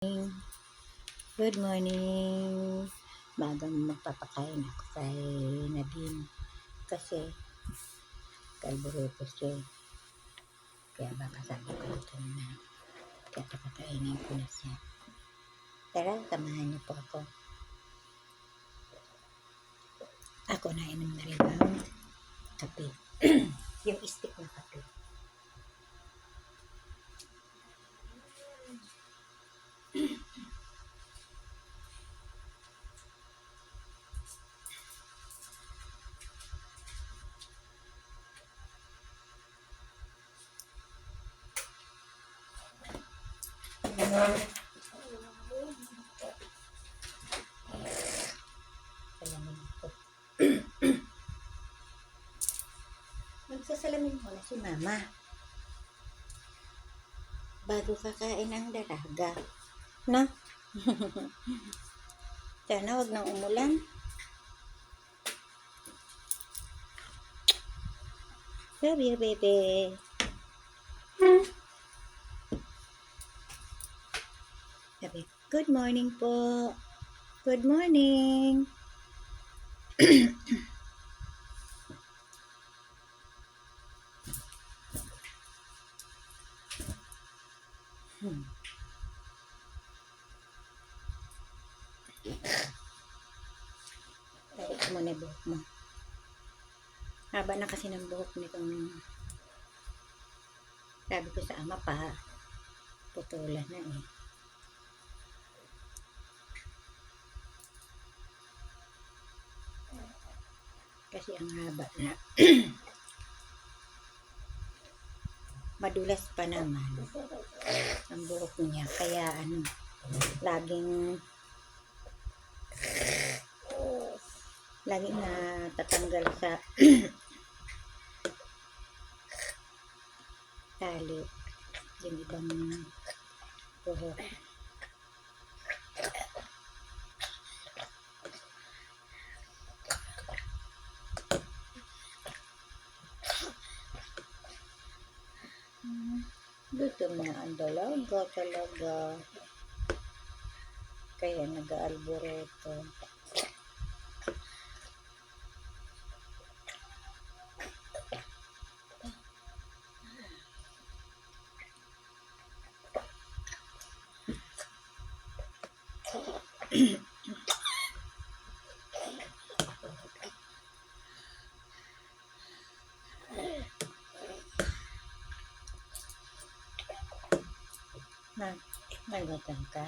Good morning. Magang magpapakain ako kay Nadine. Kasi kalbureto siya. Kaya baka sabi ko ito na. Kaya papakainin ko na siya. Tara, samahan niyo po ako. Ako na inom na rin ang kape. Yung stick na kape. Magsasalamin mo na si Mama. Bago kakain ang dalaga. Na? Sana wag nang umulan. Come here, baby. Good morning po. Good morning. Hmm. Tarik mo na buhok mo. Haba na kasi ng buhok nitong sabi ko sa ama pa putulan na eh. Kasi ang haba na. Madulas pa naman ang buhok niya. Kaya ano, laging laging natatanggal sa tali yung ibang buhok. Ang dalaga talaga. Kaya nag-aalboreto. Na, may gutom ka.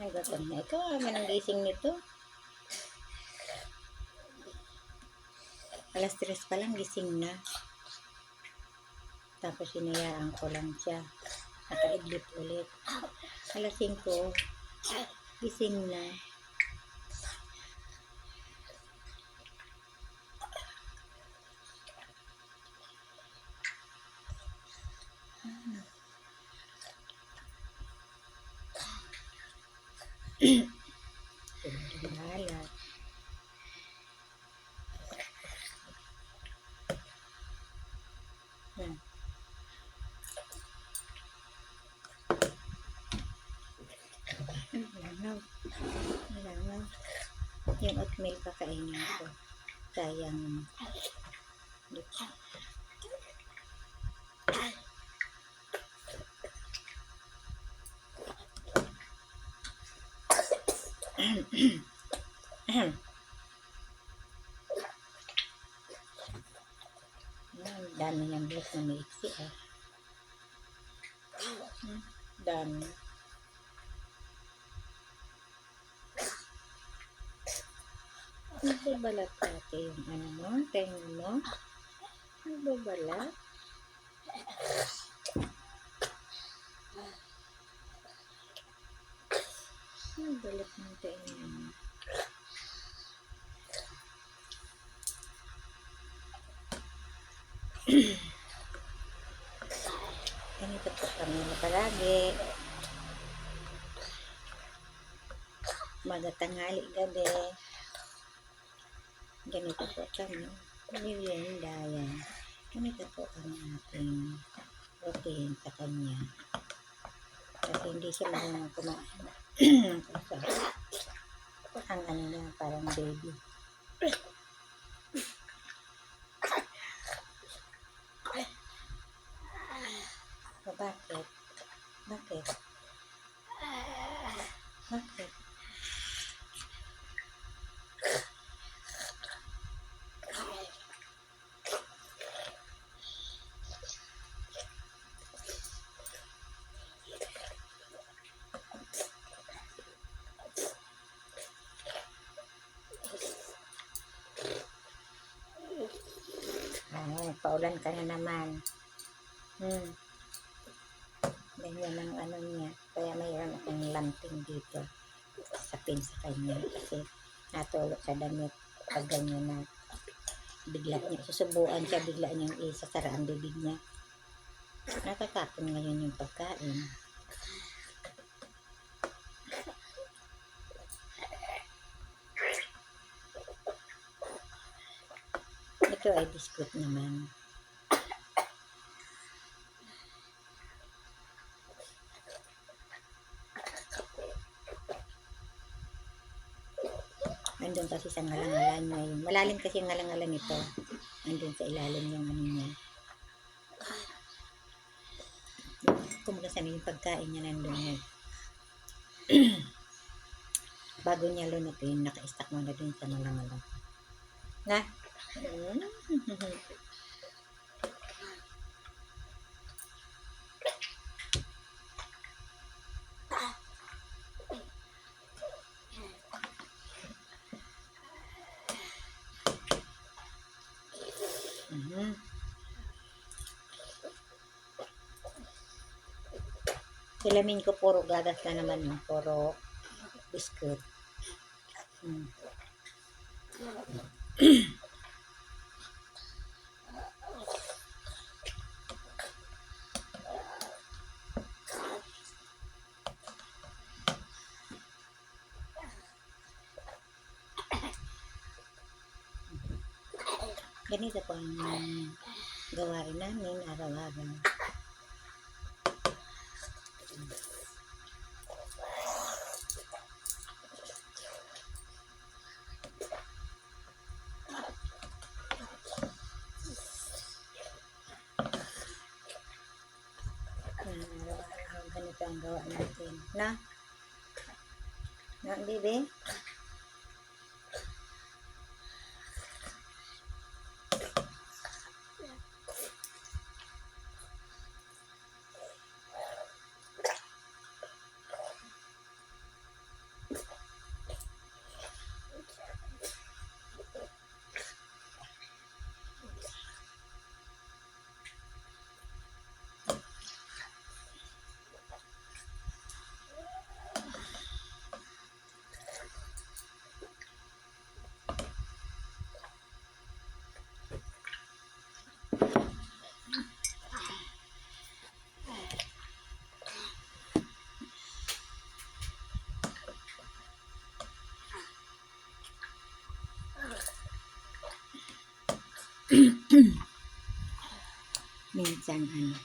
May gutom na. Ikaw, ang gising nito. Alas tres pa lang gising na. Tapos sinayaan ko lang siya. Nakaidlip ulit. Alas 5, gising na. Oatmeal kakainin ko. Sayang. Dito. Ahem. Dami niyang buhok na may iksi ah. Hmm, Dami. Nagbabalat ate yung ano mo, tenga mo. Nagbabalat. Nagbalat ng tenga mo. Ganito po kami na palagi. Magatanghali gabi. Ganito po kami. Merienda yan. Ganito po ang ating routine sa kanya. Kasi hindi siya marunong kumain. Kasi ang ano niya, parang baby. O bakit? Bakit? Bakit? Nagpaulan ka na naman. Hmm. Ganyan ang ano niya. Kaya mayroon akong lamping dito sa pin sa kanya. Kasi natulog sa damit pag ganyan na bigla niya. Susubuan siya bigla niyang isasara ang bibig niya. Natatapon ngayon yung pagkain. Ito ay biskuit naman. Nandun kasi sa ngalangalan niya yun. Malalim kasi ang ngalangalan nito. Nandun sa ilalim yung ano niya. Kumusta sa yung pagkain niya nandun niya. Bago niya lunutin, naka-stack mo na dun sa ngalangalan. Na? Mm. Silamin ko puro gagas na naman yung puro biscuit. Mm. Ganito po ang gawain namin araw-araw. Na, bibi? Minsan ano.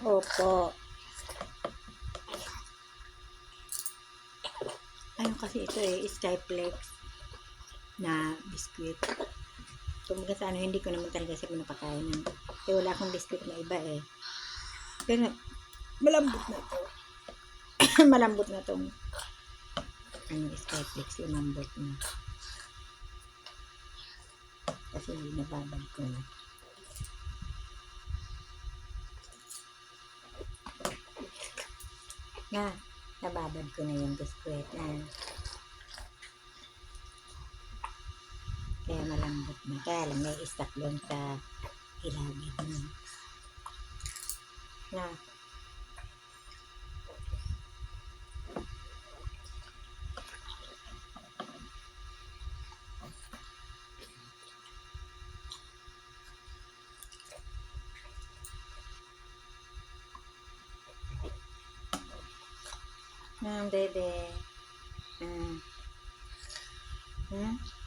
Opo. Ano kasi ito eh, Skyplex na biskuit. Kumbaga sa ano, hindi ko naman talaga siya pinapakain. ng- Eh, wala akong biskuit na iba eh. Pero, malambot na to. malambot na tong ano, Skyflex, umambot na. Kasi nababag ko na. Na, nababad ko na yung biskuit na. Kaya malambot na. Kaya lang may stock doon sa ilagay niya. Na. Ma'am, bebe. Mm. Hmm? hmm?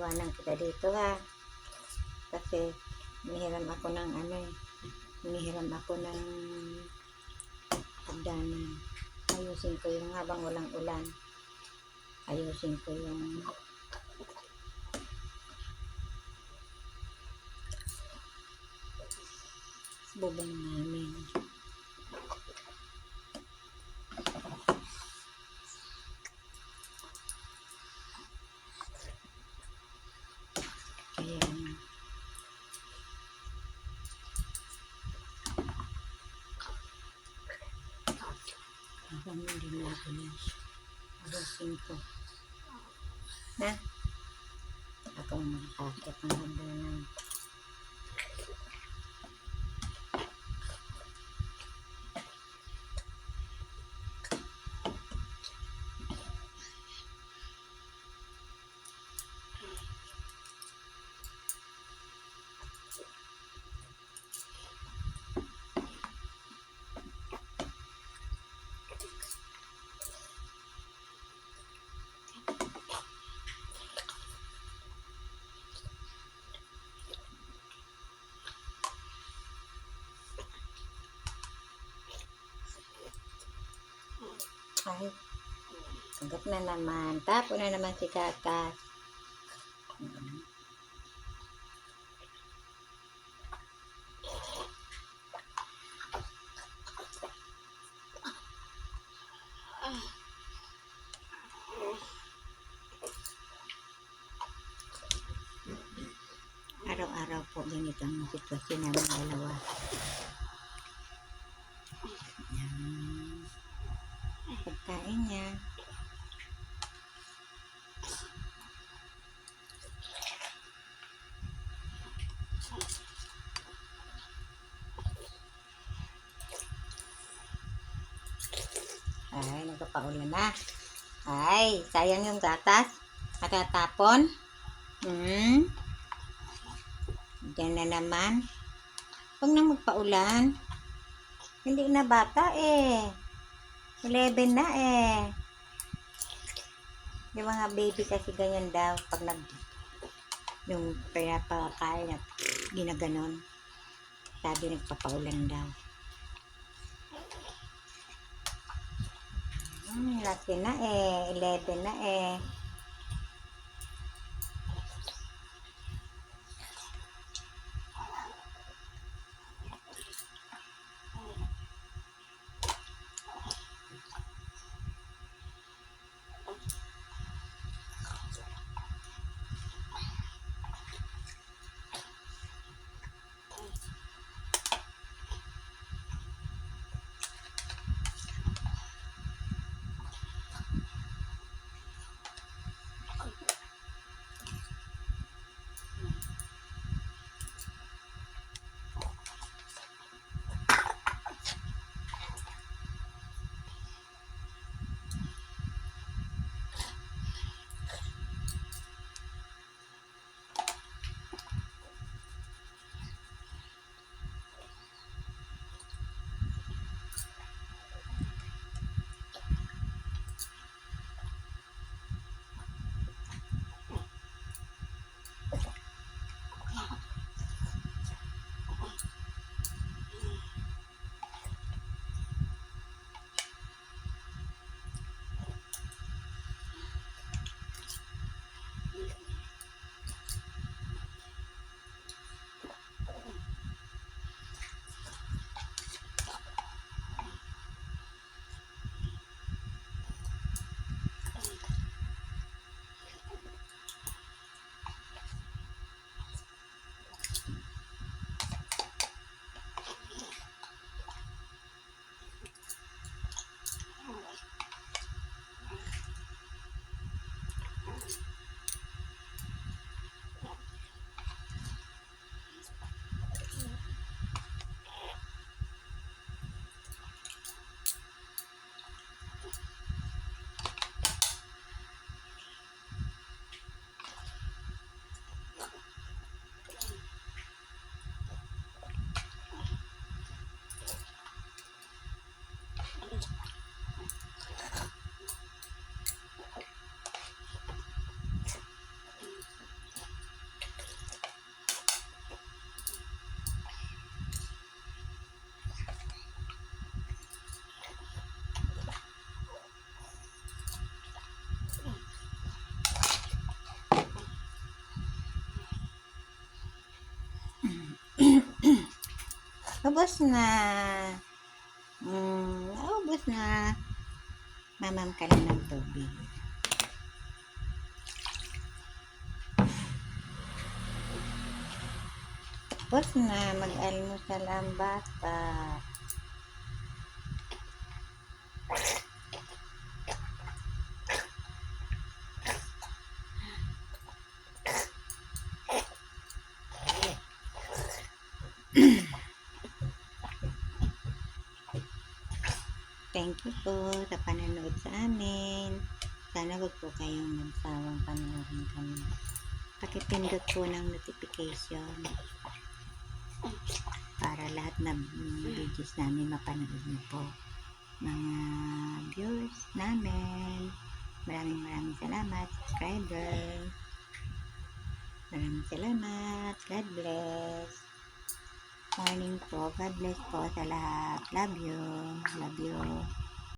Iwanan kita dito ha. Kasi hinihiram ako ng ano eh. Hinihiram ako ng hagdanan. Ayusin ko yung habang walang ulan. Ayusin ko yung bubong namin. นะเอาตรงนี้ออกจากตรงบนเดิน Ay, agad na naman. Tapo na naman si Kakas. Araw-araw po ganito ang sitwasyon namin dalawa. Gatas. Matatapon. Hmm. Diyan na naman. Huwag na magpaulan. Hindi na bata eh. 11 na eh. Yung mga baby kasi ganyan daw pag nag yung pinapakain at ginaganon. Sabi nagpapaulan daw. Hmm, laki na eh. 11 na eh. Ubus na. Mm, ubus na. Mamam ka lang ng tubig. Ubus na. Mag-almusal ang bata. Thank you po sa panonood sa amin. Sana wag po kayong magsawang panoorin kami. Pakipindot po ng notification para lahat na videos namin mapanood niyo po. Mga viewers namin. Maraming maraming salamat. Subscriber. Maraming salamat. God bless. Morning po. God bless po sa lahat. Love you. Love you.